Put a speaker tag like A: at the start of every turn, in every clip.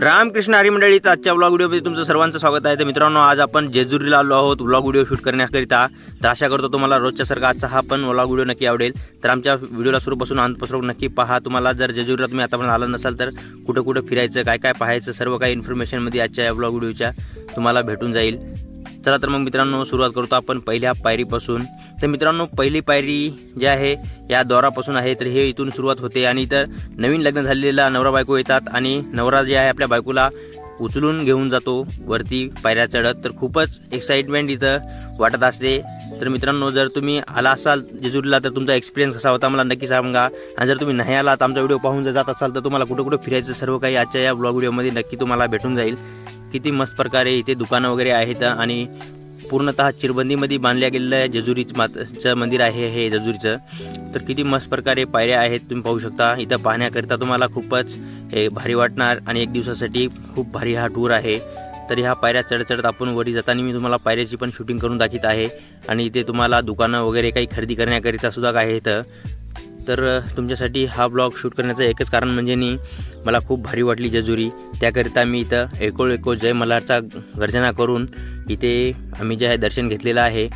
A: रामकृष्ण हरी मंडळीचा आजच्या ब्लॉग व्हिडिओमध्ये तुमचं सर्वांचं स्वागत आहे. तर मित्रांनो आज आपण जेजुरीला आलो आहोत. ब्लॉग व्हिडिओ शूट करण्याकरिता. तर आशा करतो तुम्हाला रोजच्या सारखा आजचा हा पण ब्लॉग व्हिडिओ नक्की आवडेल. तर आमच्या व्हिडिओला सुरूपासून अंतपासून नक्की पहा. तुम्हाला जर जेजुरीला तुम्ही आतापर्यंत आला नसाल तर कुठं कुठं फिरायचं काय काय पाहायचं सर्व काही इन्फॉर्मेशनमध्ये आजच्या या ब्लॉग व्हिडिओच्या तुम्हाला भेटून जाईल. चला तर मग मित्रांनो सुरुवात करतो आपण पहिल्या पायरीपासून. तर मित्रांनो पहिली पायरी जी आहे या द्वारापासून आहे तर हे इथून सुरुवात होते. आणि इथं नवीन लग्न झालेला नवरा बायको येतात. आणि नवरा जे आहे आपल्या बायकोला उचलून घेऊन जातो. वरती पायऱ्या चढत तर खूपच एक्साइटमेंट इथं वाटत असते. तर मित्रांनो जर तुम्ही आला असाल जेजुरीला तर तुमचा एक्सपिरियन्स कसा होता मला नक्की सांगा. आणि जर तुम्ही नाही आला तर आमचा व्हिडिओ पाहून जर जात असाल तर तुम्हाला कुठं कुठं फिरायचं सर्व काही आजच्या या ब्लॉग व्हिडिओमध्ये नक्की तुम्हाला भेटून जाईल. किती मस्त प्रकारे इथे दुकानं वगैरे आहेत आणि पूर्णतः चिरबंदीमध्ये बांधल्या गेलेलं आहे. जेजुरी माताचं मंदिर आहे हे जेजुरीचं. तर किती मस्त प्रकारे पायऱ्या आहेत तुम्ही पाहू शकता. इथं पाहण्याकरिता तुम्हाला खूपच हे भारी वाटणार आणि एक दिवसासाठी खूप भारी हा टूर आहे. तर ह्या पायऱ्या चढ चढत आपण वरी जाताना मी तुम्हाला पायऱ्याची पण शूटिंग करून दाखवत आहे. आणि इथे तुम्हाला दुकानं वगैरे काही खरेदी करण्याकरिता सुद्धा काय आहे इथं तर तुमच्यासाठी हा ब्लॉग शूट करण्याचं एकच कारण म्हणजे नी मला खूप भारी वाटली जेजुरी. त्याकरिता मी इथं एकोळ एको जय मल्हारचा गर्जना करून इथे आम्ही जे आहे दर्शन घेतलेलं आहे.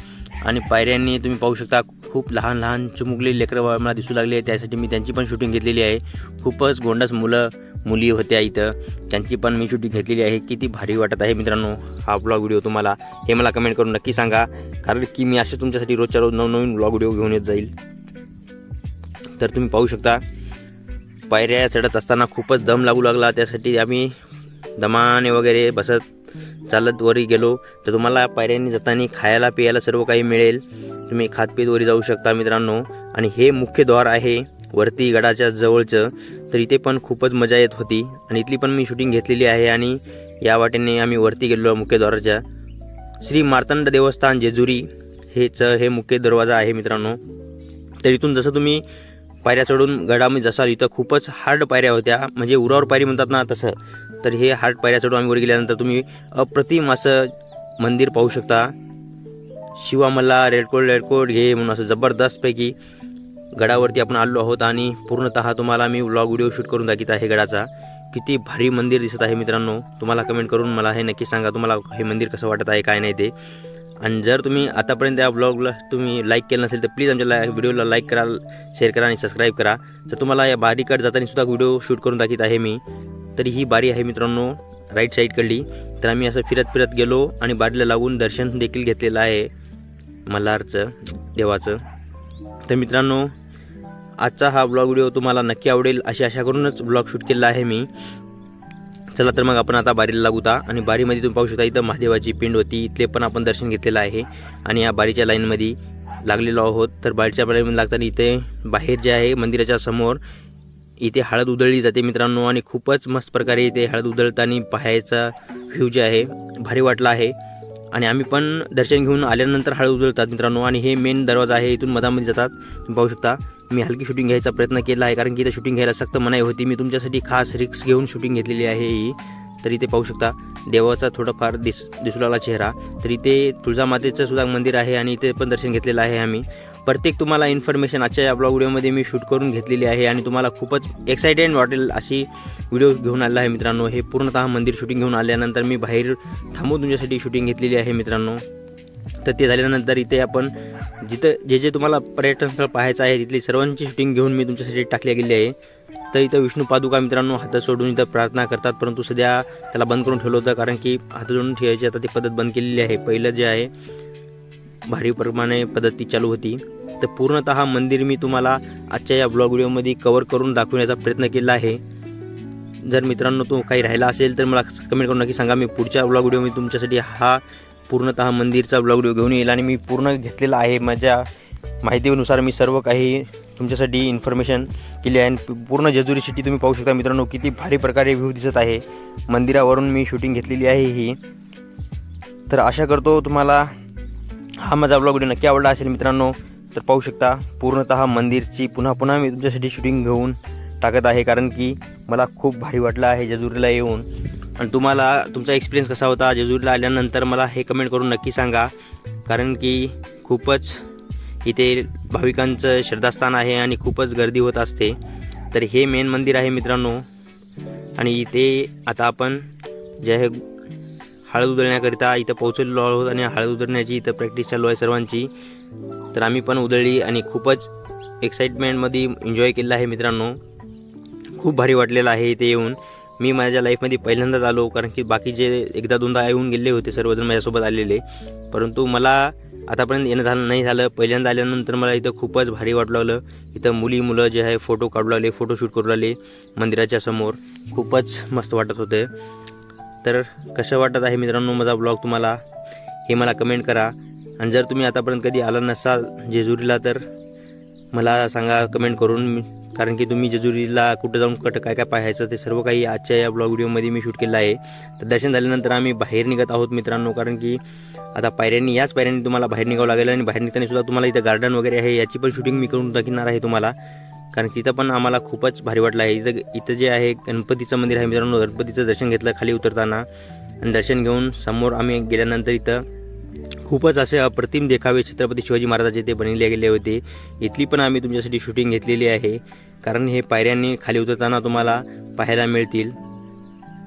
A: आणि पायऱ्यांनी तुम्ही पाहू शकता खूप लहान लहान चिमुकले लेकरं मला दिसू लागले. त्यासाठी मी त्यांची पण शूटिंग घेतलेली आहे. खूपच गोंडस मुलं मुली होत्या इथं. त्यांची पण मी शूटिंग घेतलेली आहे. किती भारी वाटत आहे मित्रांनो हा ब्लॉग व्हिडिओ तुम्हाला. हे मला कमेंट करून नक्की सांगा. कारण की मी असे तुमच्यासाठी रोजच्या रोज नवनवीन ब्लॉग व्हिडिओ घेऊन येत जाईल. तर तुम्ही पाहू शकता पायऱ्या चढत असताना खूपच दम लागू लागला. त्यासाठी आम्ही दमाने वगैरे बसत चालत वरी गेलो तर तुम्हाला पायऱ्यांनी जाताना खायला पियाला सर्व काही मिळेल. तुम्ही खातपीत वरी जाऊ शकता मित्रांनो. आणि हे मुख्य द्वार आहे वरती गडाच्या जवळचं. तर इथे पण खूपच मजा येत होती. आणि इथली पण मी शूटिंग घेतलेली आहे आणि या वाटेने आम्ही वरती गेलो मुख्य द्वाराच्या. श्री मार्तंड देवस्थान जेजुरी हेच हे मुख्य दरवाजा आहे मित्रांनो. तर इथून जसं तुम्ही पायऱ्या चढून गडामध्ये जसाल इथं खूपच हार्ड पायऱ्या होत्या. म्हणजे उरावर पायरी म्हणतात ना तसं. तर हे हार्ट पायऱ्या चढून आम्ही वर गेल्यानंतर तुम्ही अप्रतिम असं मंदिर पाहू शकता. शिवा मला रेडकोट रेडकोट घे म्हणून असं जबरदस्तपैकी गडावरती आपण आलो आहोत आणि पूर्णतः तुम्हाला मी व्लॉग व्हिडिओ शूट करून दाखवित आहे गडाचा. किती भारी मंदिर दिसत आहे मित्रांनो. तुम्हाला कमेंट करून मला हे नक्की सांगा तुम्हाला हे मंदिर कसं वाटत आहे काय नाही ते. आणि जर तुम्ही आतापर्यंत या ब्लॉगला तुम्ही लाईक केलं नसेल तर प्लीज आमच्या ला व्हिडिओला लाईक करा शेअर करा आणि सबस्क्राईब करा. तर तुम्हाला या बारीकडे जाताना सुद्धा व्हिडिओ शूट करून दाखवत आहे मी. तरी ही बारी आहे मित्रांनो राईट साईडकडली तर आम्ही असं फिरत फिरत गेलो आणि बारीला लागून दर्शन देखील घेतलेलं आहे मल्हारचं देवाचं. तर मित्रांनो आजचा हा ब्लॉग व्हिडिओ तुम्हाला नक्की आवडेल अशी आशा करूनच ब्लॉग शूट केलेला आहे मी. चला तर मग आपण आता बारीला लागूता आणि बारीमध्ये तुम्ही पाहू शकता इथं महादेवाची पिंड होती इथले पण आपण दर्शन घेतलेलं आहे. आणि या बारीच्या लाईनमध्ये लागलेलो आहोत. तर बारीच्या लाईनमध्ये लागताना इथे बाहेर जे आहे मंदिराच्या समोर इथे हळद उधळली जाते मित्रांनो आणि खूपच मस्त प्रकारे इथे हळद उधळताना पाहायचा व्ह्यू जे आहे भारी वाटला आहे. आणि आम्ही पण दर्शन घेऊन आल्यानंतर हळद उधळतात मित्रांनो. आणि हे मेन दरवाजा आहे इथून मधामध्ये जातात. तुम्ही पाहू शकता मी हलकी शूटिंग घ्यायचा प्रयत्न केला आहे कारण की इथे शूटिंग घ्यायला सक्त मनाई होती. मी तुमच्यासाठी खास रिक्स घेऊन शूटिंग घेतलेली आहे ही. तर इथे पाहू शकता देवाचा थोडाफार दिस दिसू लागला चेहरा. तर इथे तुळजामातेचं सुद्धा मंदिर आहे आणि इथे पण दर्शन घेतलेलं आहे आम्ही. प्रत्येक तुम्हाला इन्फॉर्मेशन आजच्या या ब्लॉग व्हिडिओमध्ये मी शूट करून घेतलेली आहे आणि तुम्हाला खूपच एक्सायटेड वाटेल अशी व्हिडिओ घेऊन आलेला आहे मित्रांनो. हे पूर्णतः मंदिर शूटिंग घेऊन आल्यानंतर मी बाहेर थांबून तुमच्यासाठी शूटिंग घेतलेली आहे मित्रांनो. तर ते झाल्यानंतर इथे आपण जिथं जे जे तुम्हाला पर्यटन स्थळ पाहायचं आहे तिथली सर्वांची शूटिंग घेऊन मी तुमच्यासाठी टाकली गेली आहे. तर इथं विष्णू पादुका मित्रांनो हात सोडून इथं प्रार्थना करतात परंतु सध्या त्याला बंद करून ठेवलं होतं कारण की हात जोडून ठेवायची आता ती पद्धत बंद केलेली आहे. पहिलं जे आहे भारी प्रमाणे पद्धती चालू होती. तर पूर्णतः मंदिर मी तुम्हाला आजच्या या ब्लॉग व्हिडिओमध्ये कवर करून दाखवण्याचा प्रयत्न केला आहे. जर मित्रांनो तो काही राहिला असेल तर मला कमेंट करून नक्की सांगा. मी पुढच्या ब्लॉग मी तुमच्यासाठी हा पूर्णतः मंदिरचा ब्लॉग व्हिडिओ घेऊन येईल आणि मी पूर्ण घेतलेला आहे. माझ्या माहितीनुसार मी सर्व काही तुमच्यासाठी इन्फॉर्मेशन केली आहे. आणि पूर्ण जेजुरी सिटी तुम्ही पाहू शकता मित्रांनो किती भारी प्रकारे व्ह्यू दिसत आहे. मंदिरावरून मी शूटिंग घेतलेली आहे ही. तर आशा करतो तुम्हाला हा माझा ब्लॉग व्हिडिओ नक्की आवडला असेल मित्रांनो तर पाहू शकता पूर्णतः मंदिरची पुन्हा पुन्हा मी तुमच्यासाठी शूटिंग घेऊन टाकत आहे कारण की मला खूप भारी वाटलं आहे जेजुरीला येऊन. आणि तुम्हाला तुमचा एक्सपिरियन्स कसा होता जेजुरीला आल्यानंतर मला हे कमेंट करून नक्की सांगा कारण की खूपच इथे भाविकांचं श्रद्धास्थान आहे आणि खूपच गर्दी होत असते. तर हे मेन मंदिर आहे मित्रांनो. आणि इथे आता आपण जे हळद उधळण्याकरिता इथं पोहोचलेलो आहोत आणि हळद उधळण्याची इथं प्रॅक्टिस चालू आहे सर्वांची. तर आम्ही पण उधळली आणि खूपच एक्साइटमेंटमध्ये एन्जॉय केलेला आहे मित्रांनो. खूप भारी वाटलेलं आहे इथे येऊन. मी माझ्या लाईफमध्ये पहिल्यांदाच आलो कारण की बाकीचे एकदा दोनदा येऊन गेले होते सर्वजण माझ्यासोबत आलेले. परंतु मला आतापर्यंत येणं झालं नाही झालं. पहिल्यांदा आल्यानंतर मला इथं खूपच भारी वाटलं लागलं. इथं मुली मुलं जे आहे फोटो काढू लागले फोटोशूट करू लागले मंदिराच्या समोर. खूपच मस्त वाटत होते. तर कसं वाटत आहे मित्रांनो माझा ब्लॉग तुम्हाला? हे मला कमेंट करा. आणि जर तुम्ही आतापर्यंत कधी आला नसाल जेजुरीला तर मला सांगा कमेंट करून. मी- कारण की तुम्ही जेजुरीला कुठं जाऊन कुठं काय काय पाहायचं ते सर्व काही आजच्या या ब्लॉग व्हिडिओमध्ये मी शूट केलं आहे. तर दर्शन झाल्यानंतर आम्ही बाहेर निघत आहोत मित्रांनो. कारण की आता पायऱ्यांनी याच पायऱ्यांनी तुम्हाला बाहेर निघावं लागेल आणि बाहेर निघताना सुद्धा तुम्हाला इथं गार्डन वगैरे आहे याची पण शूटिंग मी करून दाखवणार आहे तुम्हाला. कारण की तिथं पण आम्हाला खूपच भारी वाटलं आहे. इथं इथं जे आहे गणपतीचं मंदिर आहे मित्रांनो. गणपतीचं दर्शन घेतलं खाली उतरताना. आणि दर्शन घेऊन समोर आम्ही गेल्यानंतर इथं खूपच असे अप्रतिम देखावे छत्रपती शिवाजी महाराजाचे ते बनवले गेले होते. इथली पण आम्ही तुमच्यासाठी शूटिंग घेतलेली आहे. कारण हे पायऱ्यांनी खाली उतरताना तुम्हाला पाहायला मिळतील.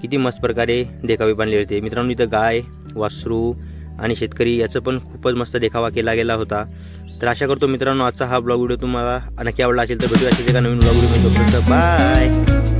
A: किती मस्त प्रकारे देखावे बांधले होते. मित्रांनो इथं गाय वासरू आणि शेतकरी याचं पण खूपच मस्त देखावा केला गेला होता. तर आशा करतो मित्रांनो आजचा हा ब्लॉग व्हिडिओ तुम्हाला नक्की आवडला असेल तर भेटू असेल एका नवीन ब्लॉग व्हिडिओ बाय.